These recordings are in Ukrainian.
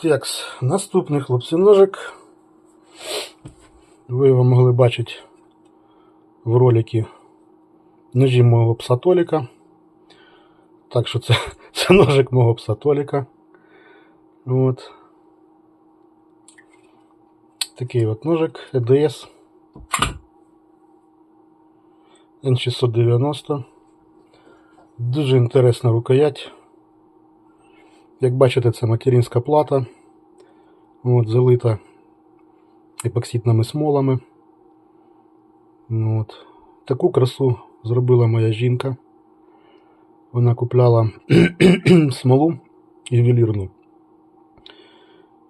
Текс. Наступний хлопці ножик. Ви його могли бачити в роликі ножі мого пса Толіка. Так що це, це ножик мого пса Толіка. От. Такий от ножик EDS N690. Дуже інтересна рукоять. Як бачите, це материнська плата. От, залита епоксидними смолами. От. Таку красу зробила моя жінка. Вона купляла смолу ювелірну.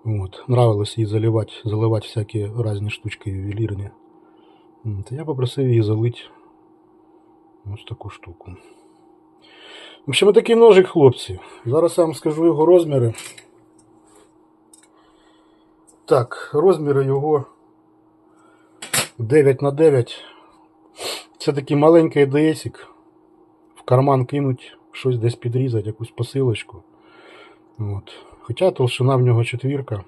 От. Нравилось їй заливати, заливати всякі різні штучки ювелірні. От. Я попросив її залити ось таку штуку. В общем, такий ножик, хлопці. Зараз я вам скажу його розміри. Так, розміри його 9 на 9. Це такий маленький ДСик. В карман кинуть, щось десь підрізати, якусь посилочку. От. Хоча толщина в нього четвірка.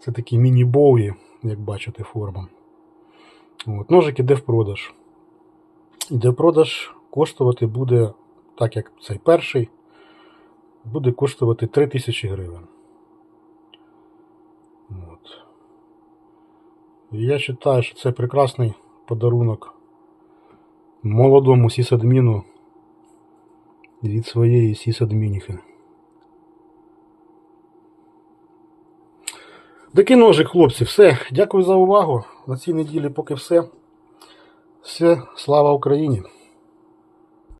Це такі міні-боуї, як бачите, форма. От. Ножик іде в продаж. Іде в продаж коштувати буде, так як цей перший, буде коштувати 3000 гривень. От. Я вважаю, що це прекрасний подарунок молодому сісадміну від своєї сісадмініхи. Такий ножик, хлопці, все. Дякую за увагу. На цій неділі поки все. Все, слава Україні!